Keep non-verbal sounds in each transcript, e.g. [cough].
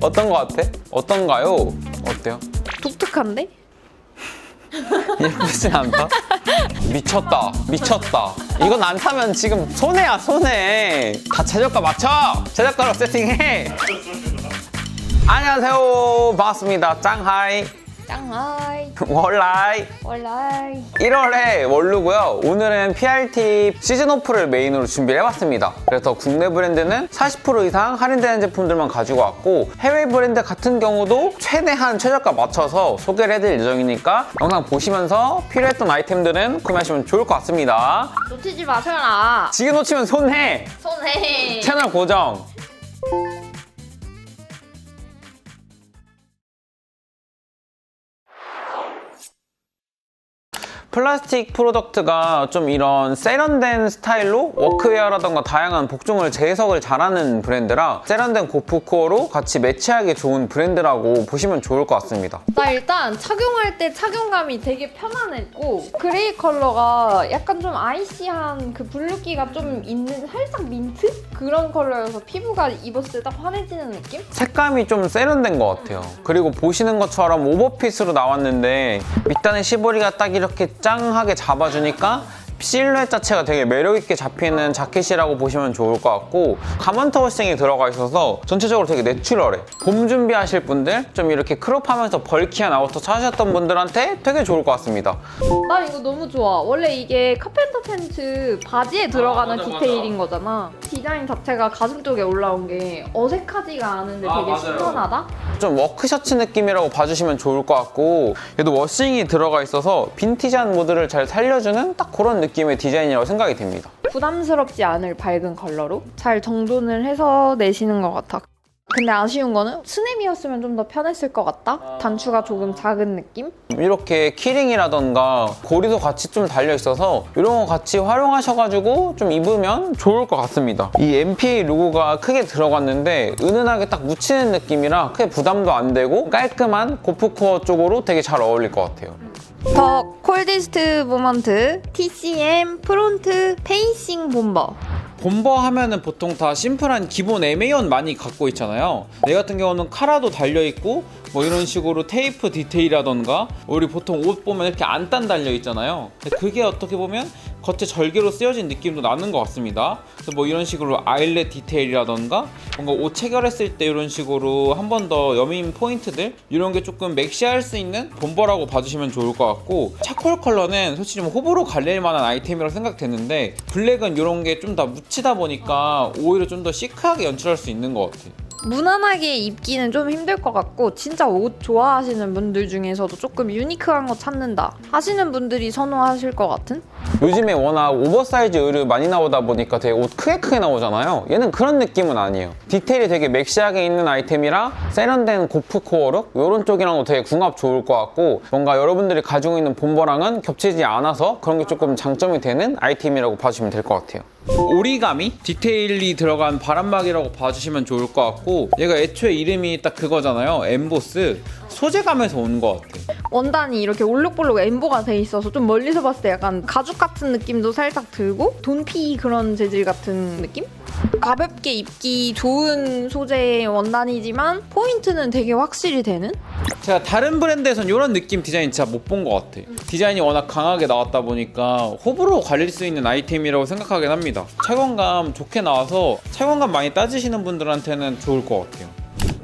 어떤 거 같아? 어떤가요? 어때요? 독특한데? [laughs] 예쁘진 않다? 미쳤다 미쳤다 이건 안 사면 지금 손해야 손해 다 최저가 맞춰 최저가로 세팅해 안녕하세요 반갑습니다 짱하이 짱하이 월라이 [laughs] 원라이 1월에 원루고요. 오늘은 PRT 시즌 오프를 메인으로 준비를 해봤습니다. 그래서 국내 브랜드는 40% 이상 할인되는 제품들만 가지고 왔고 해외 브랜드 같은 경우도 최대한 최저가 맞춰서 소개를 해드릴 예정이니까 영상 보시면서 필요했던 아이템들은 구매하시면 좋을 것 같습니다. 놓치지 마셔라 지금 놓치면 손해! 손해 채널 고정! 플라스틱 프로덕트가 좀 이런 세련된 스타일로 워크웨어라던가 다양한 복종을 재해석을 잘하는 브랜드라 세련된 고프코어로 같이 매치하기 좋은 브랜드라고 보시면 좋을 것 같습니다. 나 일단 착용할 때 착용감이 되게 편안했고 그레이 컬러가 약간 좀 아이시한 그 블루기가 좀 있는 살짝 민트? 그런 컬러여서 피부가 입었을 때 딱 환해지는 느낌? 색감이 좀 세련된 것 같아요. 그리고 보시는 것처럼 오버핏으로 나왔는데 밑단의 시보리가 딱 이렇게 짱하게 잡아주니까 실루엣 자체가 되게 매력있게 잡히는 자켓이라고 보시면 좋을 것 같고 가먼터 워싱이 들어가 있어서 전체적으로 되게 내추럴해 봄 준비하실 분들 좀 이렇게 크롭하면서 벌키한 아우터 찾으셨던 분들한테 되게 좋을 것 같습니다 난 이거 너무 좋아. 원래 이게 카펜터 팬츠 바지에 들어가는 맞아, 디테일인 거잖아. 디자인 자체가 가슴 쪽에 올라온 게 어색하지가 않은데 아, 되게 맞아요. 신선하다? 좀 워크셔츠 느낌이라고 봐주시면 좋을 것 같고 얘도 워싱이 들어가 있어서 빈티지한 모드를 잘 살려주는 딱 그런 느낌 의 디자인이라고 생각이 됩니다 부담스럽지 않을 밝은 컬러로 잘 정돈을 해서 내시는 것 같아. 근데 아쉬운 거는 스냅이었으면 좀 더 편했을 것 같다? 단추가 조금 작은 느낌? 이렇게 키링이라던가 고리도 같이 좀 달려 있어서 이런 거 같이 활용하셔가지고 좀 입으면 좋을 것 같습니다. 이 MPA 로고가 크게 들어갔는데 은은하게 딱 묻히는 느낌이라 크게 부담도 안 되고 깔끔한 고프코어 쪽으로 되게 잘 어울릴 것 같아요. 더 콜디스트 모먼트 TCM 프론트 페이싱 본버 본버 하면은 보통 다 심플한 기본 에메이온 많이 갖고 있잖아요. 내 같은 경우는 카라도 달려 있고 뭐 이런 식으로 테이프 디테일이라던가 우리 보통 옷 보면 이렇게 안단 달려 있잖아요. 근데 그게 어떻게 보면 겉에 절개로 쓰여진 느낌도 나는 것 같습니다. 그래서 뭐 이런 식으로 아일렛 디테일이라던가 뭔가 옷 체결했을 때 이런 식으로 한 번 더 여민 포인트들 이런 게 조금 맥시할 수 있는 본버라고 봐주시면 좋을 것 같고 차콜 컬러는 솔직히 좀 호불호 갈릴 만한 아이템이라고 생각되는데 블랙은 이런 게좀더 묻히다 보니까 오히려 좀 더 시크하게 연출할 수 있는 것 같아요. 무난하게 입기는 좀 힘들 것 같고 진짜 옷 좋아하시는 분들 중에서도 조금 유니크한 거 찾는다 하시는 분들이 선호하실 것 같은? 요즘에 워낙 오버사이즈 의류 많이 나오다 보니까 되게 옷 크게 크게 나오잖아요. 얘는 그런 느낌은 아니에요. 디테일이 되게 맥시하게 있는 아이템이라 세련된 고프 코어룩 이런 쪽이랑도 되게 궁합 좋을 것 같고 뭔가 여러분들이 가지고 있는 본버랑은 겹치지 않아서 그런 게 조금 장점이 되는 아이템이라고 봐주시면 될 것 같아요. 오리가미 디테일이 들어간 바람막이라고 봐주시면 좋을 것 같고 얘가 애초에 이름이 딱 그거잖아요. 엠보스 소재감에서 온 것 같아. 원단이 이렇게 올록볼록 엠보가 돼 있어서 좀 멀리서 봤을 때 약간 가죽 같은 느낌도 살짝 들고 돈피 그런 재질 같은 느낌? 가볍게 입기 좋은 소재의 원단이지만 포인트는 되게 확실히 되는? 제가 다른 브랜드에선 이런 느낌 디자인 진짜 못 본 것 같아. 디자인이 워낙 강하게 나왔다 보니까 호불호 갈릴 수 있는 아이템이라고 생각하긴 합니다. 착용감 좋게 나와서 착용감 많이 따지시는 분들한테는 좋을 것 같아요.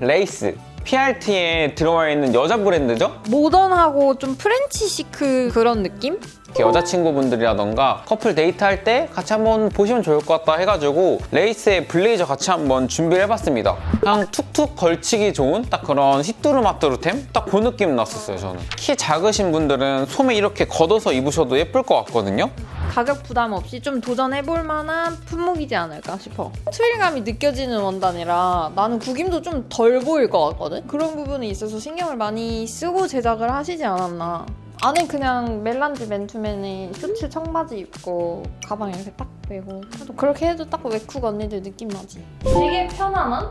레이스. PRT에 들어와 있는 여자 브랜드죠? 모던하고 좀 프렌치 시크 그런 느낌? 이렇게 여자친구분들이라던가 커플 데이트할 때 같이 한번 보시면 좋을 것 같다 해가지고 레이스의 블레이저 같이 한번 준비를 해봤습니다. 그냥 툭툭 걸치기 좋은 딱 그런 히뚜루마뚜루템? 딱 그 느낌 났었어요 저는. 키 작으신 분들은 소매 이렇게 걷어서 입으셔도 예쁠 것 같거든요. 가격 부담 없이 좀 도전해볼 만한 품목이지 않을까 싶어. 트윌감이 느껴지는 원단이라 나는 구김도 좀 덜 보일 것 같거든? 그런 부분에 있어서 신경을 많이 쓰고 제작을 하시지 않았나. 안에 그냥 멜란지 맨투맨에 셔츠 청바지 입고 가방 이렇게 딱 메고 또 그렇게 해도 딱 웨쿡 언니들 느낌 나지 되게 편안한?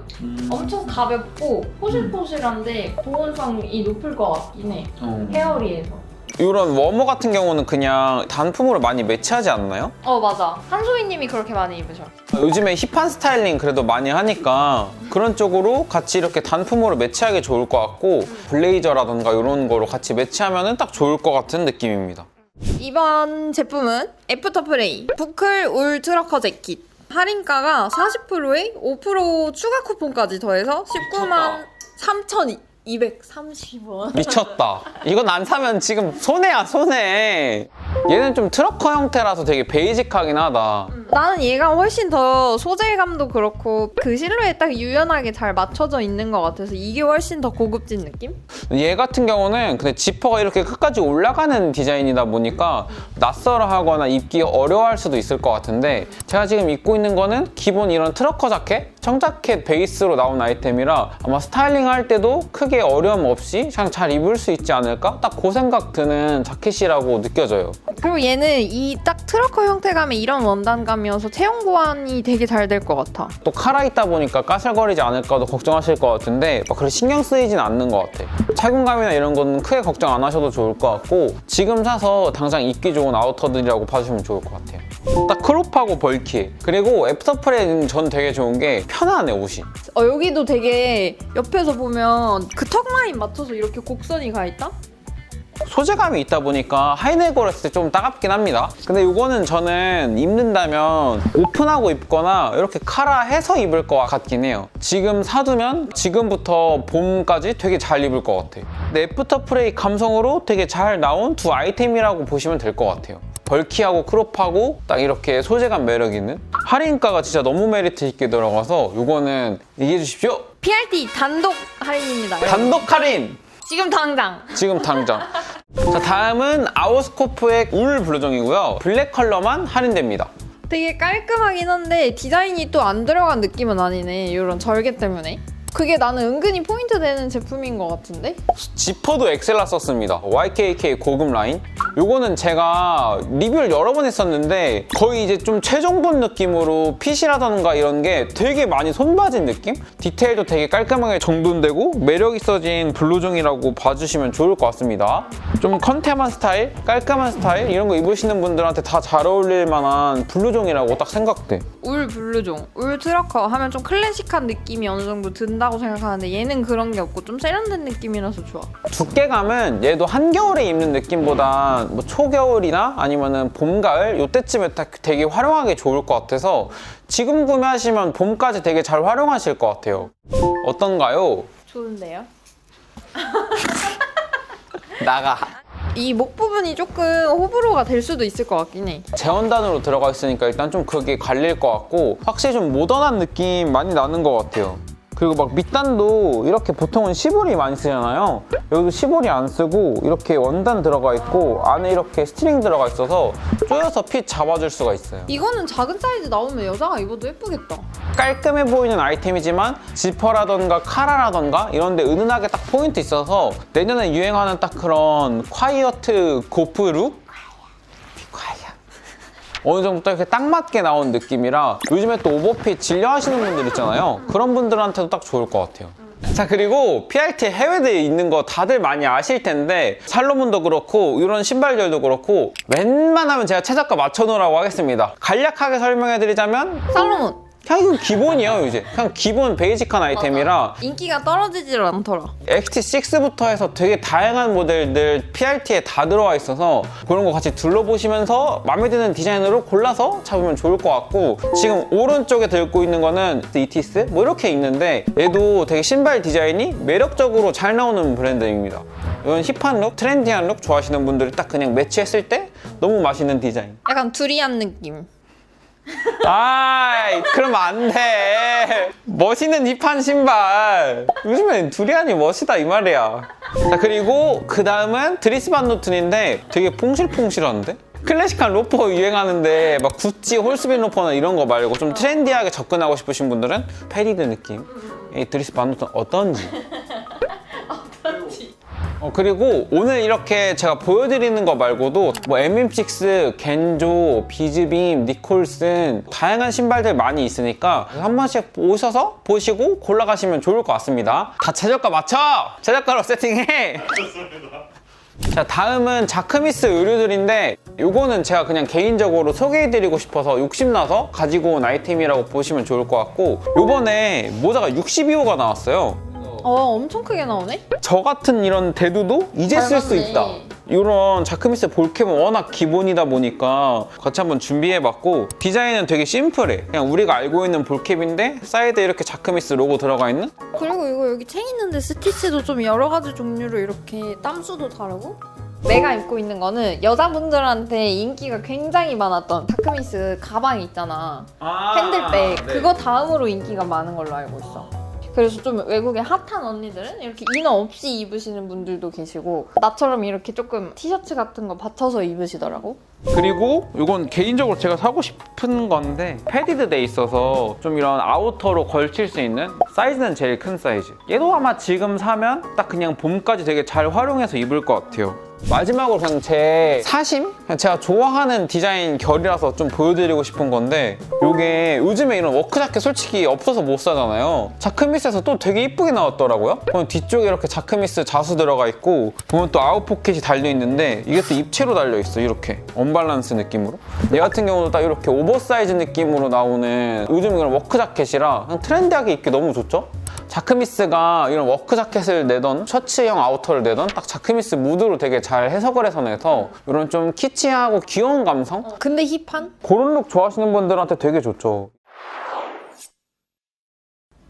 엄청 가볍고 포실포실한데 보온성이 높을 것 같긴 해 어. 헤어리에서 이런 워머 같은 경우는 그냥 단품으로 많이 매치하지 않나요? 어 맞아 한소희님이 그렇게 많이 입으셔 요즘에 힙한 스타일링 그래도 많이 하니까 그런 쪽으로 같이 이렇게 단품으로 매치하기 좋을 것 같고 블레이저라던가 이런 거로 같이 매치하면 딱 좋을 것 같은 느낌입니다. 이번 제품은 애프터프레이 부클 울 트러커 재킷 할인가가 40%에 5% 추가 쿠폰까지 더해서 19만 3,230원 미쳤다. 이건 안 사면 지금 손해야 손해. 얘는 좀 트러커 형태라서 되게 베이직하긴 하다. 나는 얘가 훨씬 더 소재감도 그렇고 그 실루엣 딱 유연하게 잘 맞춰져 있는 것 같아서 이게 훨씬 더 고급진 느낌? 얘 같은 경우는 근데 지퍼가 이렇게 끝까지 올라가는 디자인이다 보니까 낯설어 하거나 입기 어려워할 수도 있을 것 같은데 제가 지금 입고 있는 거는 기본 이런 트러커 자켓, 청자켓 베이스로 나온 아이템이라 아마 스타일링 할 때도 크게 어려움 없이 그냥 잘 입을 수 있지 않을까? 딱 그 생각 드는 자켓이라고 느껴져요. 그리고 얘는 이 딱 트러커 형태감의 이런 원단감이 어서 체형 보완이 되게 잘 될 것 같아 또 카라 있다 보니까 까슬거리지 않을까도 걱정하실 것 같은데 막 그렇게 신경 쓰이진 않는 것 같아. 착용감이나 이런 거는 크게 걱정 안 하셔도 좋을 것 같고 지금 사서 당장 입기 좋은 아우터들이라고 봐주시면 좋을 것 같아요. 딱 크롭하고 벌키 그리고 애프터프레는 전 되게 좋은 게 편안해 옷이. 어, 여기도 되게 옆에서 보면 그 턱 라인 맞춰서 이렇게 곡선이 가 있다? 소재감이 있다 보니까 하이넥으로 했을 때 좀 따갑긴 합니다. 근데 이거는 저는 입는다면 오픈하고 입거나 이렇게 카라 해서 입을 것 같긴 해요. 지금 사두면 지금부터 봄까지 되게 잘 입을 것 같아요. 근데 애프터 프레이 감성으로 되게 잘 나온 두 아이템이라고 보시면 될 것 같아요. 벌키하고 크롭하고 딱 이렇게 소재감 매력 있는 할인가가 진짜 너무 메리트 있게 들어가서 이거는 얘기해 주십시오. PRT 단독 할인입니다. 여러분. 단독 할인! 지금 당장. 지금 당장. 자, 다음은 아우스코프의 울 블루종이고요. 블랙 컬러만 할인됩니다. 되게 깔끔하긴 한데 디자인이 또 안 들어간 느낌은 아니네. 이런 절개 때문에. 그게 나는 은근히 포인트 되는 제품인 것 같은데? 지퍼도 엑셀라 썼습니다. YKK 고급 라인. 요거는 제가 리뷰를 여러 번 했었는데 거의 이제 좀 최종본 느낌으로 핏이라던가 이런 게 되게 많이 손봐진 느낌? 디테일도 되게 깔끔하게 정돈되고 매력 있어진 블루종이라고 봐주시면 좋을 것 같습니다. 좀 컨템한 스타일, 깔끔한 스타일 이런 거 입으시는 분들한테 다 잘 어울릴 만한 블루종이라고 딱 생각돼. 울 블루종, 울 트러커 하면 좀 클래식한 느낌이 어느 정도 든다 고 생각하는데 얘는 그런 게 없고 좀 세련된 느낌이라서 좋아. 두께감은 얘도 한겨울에 입는 느낌보다 뭐 초겨울이나 아니면은 봄, 가을 요때쯤에 딱 되게 활용하기 좋을 것 같아서 지금 구매하시면 봄까지 되게 잘 활용하실 것 같아요. 어떤가요? 좋은데요? [laughs] 나가. 이 목 부분이 조금 호불호가 될 수도 있을 것 같긴 해. 재원단으로 들어가 있으니까 일단 좀 그게 갈릴 것 같고 확실히 좀 모던한 느낌 많이 나는 것 같아요. 그리고 막 밑단도 이렇게 보통은 시볼이 많이 쓰잖아요. 여기도 시볼이 안 쓰고 이렇게 원단 들어가 있고 안에 이렇게 스트링 들어가 있어서 조여서 핏 잡아줄 수가 있어요. 이거는 작은 사이즈 나오면 여자가 입어도 예쁘겠다. 깔끔해 보이는 아이템이지만 지퍼라던가 카라라던가 이런 데 은은하게 딱 포인트 있어서 내년에 유행하는 딱 그런 콰이어트 고프 룩? 어느 정도 딱 이렇게 딱 맞게 나온 느낌이라 요즘에 또 오버핏 진려 하시는 분들 있잖아요. 그런 분들한테도 딱 좋을 것 같아요. 자 그리고 PRT 해외대에 있는 거 다들 많이 아실 텐데 살로몬도 그렇고 이런 신발들도 그렇고 웬만하면 제가 최저가 맞춰놓으라고 하겠습니다. 간략하게 설명해드리자면 살로몬 그냥 이건 기본이에요 이제 그냥 기본 베이직한 아이템이라 인기가 떨어지질 않더라. XT6부터 해서 되게 다양한 모델들 PRT에 다 들어와 있어서 그런 거 같이 둘러보시면서 마음에 드는 디자인으로 골라서 잡으면 좋을 것 같고 지금 오른쪽에 들고 있는 거는 이티스 뭐 이렇게 있는데 얘도 되게 신발 디자인이 매력적으로 잘 나오는 브랜드입니다 이건 힙한 룩, 트렌디한 룩 좋아하시는 분들이 딱 그냥 매치했을 때 너무 맛있는 디자인 약간 두리안 느낌. 아이 그러면 안돼. 멋있는 힙한 신발. 요즘엔 두리안이 멋이다 이 말이야. 자 그리고 그 다음은 드리스 반 노튼인데 되게 퐁실퐁실한데? 클래식한 로퍼 유행하는데 막 구찌 홀스빈 로퍼나 이런 거 말고 좀 트렌디하게 접근하고 싶으신 분들은 페리드 느낌. 이 드리스 반노튼 어떤지 어, 그리고 오늘 이렇게 제가 보여드리는 거 말고도 뭐 MM6, 겐조, 비즈빔, 니콜슨 다양한 신발들 많이 있으니까 한 번씩 오셔서 보시고 골라가시면 좋을 것 같습니다. 다 최저가 맞춰! 최저가로 세팅해! 자 다음은 자크미스 의류들인데 요거는 제가 그냥 개인적으로 소개해드리고 싶어서 욕심나서 가지고 온 아이템이라고 보시면 좋을 것 같고 요번에 모자가 62호가 나왔어요 어 엄청 크게 나오네? 저 같은 이런 대두도 이제 쓸수 닮았네. 있다. 이런 자크미스 볼캡은 워낙 기본이다 보니까 같이 한번 준비해봤고 디자인은 되게 심플해. 그냥 우리가 알고 있는 볼캡인데 사이드에 이렇게 자크미스 로고 들어가 있는? 그리고 이거 여기 책 있는데 스티치도 좀 여러 가지 종류로 이렇게 땀수도 다르고? 내가 입고 있는 거는 여자분들한테 인기가 굉장히 많았던 다크미스 가방 있잖아. 핸들백. 그거 다음으로 인기가 많은 걸로 알고 있어 그래서 좀 외국의 핫한 언니들은 이렇게 이너 없이 입으시는 분들도 계시고 나처럼 이렇게 조금 티셔츠 같은 거 받쳐서 입으시더라고. 그리고 이건 개인적으로 제가 사고 싶은 건데 패디드 돼 있어서 좀 이런 아우터로 걸칠 수 있는 사이즈는 제일 큰 사이즈. 얘도 아마 지금 사면 딱 그냥 봄까지 되게 잘 활용해서 입을 것 같아요 마지막으로 그냥 제 사심? 제가 좋아하는 디자인 결이라서 좀 보여드리고 싶은 건데 이게 요즘에 이런 워크 자켓 솔직히 없어서 못 사잖아요 자크미스에서 또 되게 이쁘게 나왔더라고요 보면 뒤쪽에 이렇게 자크미스 자수 들어가 있고 보면 또 아웃 포켓이 달려있는데 이게 또 입체로 달려있어 이렇게 언밸런스 느낌으로 얘 같은 경우도 딱 이렇게 오버사이즈 느낌으로 나오는 요즘 이런 워크 자켓이라 트렌디하게 입기 너무 좋죠? 자크미스가 이런 워크 자켓을 내던 셔츠형 아우터를 내던 딱 자크미스 무드로 되게 잘 해석을 해서 내서 이런 좀 키치하고 귀여운 감성? 근데 힙한? 그런 룩 좋아하시는 분들한테 되게 좋죠.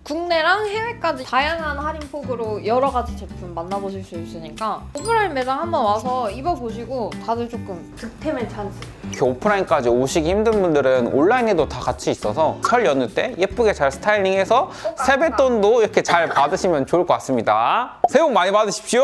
국내랑 해외까지 다양한 할인 폭으로 여러 가지 제품 만나보실 수 있으니까 오프라인 매장 한번 와서 입어보시고 다들 조금 득템의 찬스 이렇게 오프라인까지 오시기 힘든 분들은 온라인에도 다 같이 있어서 설 연휴 때 예쁘게 잘 스타일링해서 세뱃돈도 이렇게 잘 받으시면 좋을 것 같습니다. 새해 복 많이 받으십시오!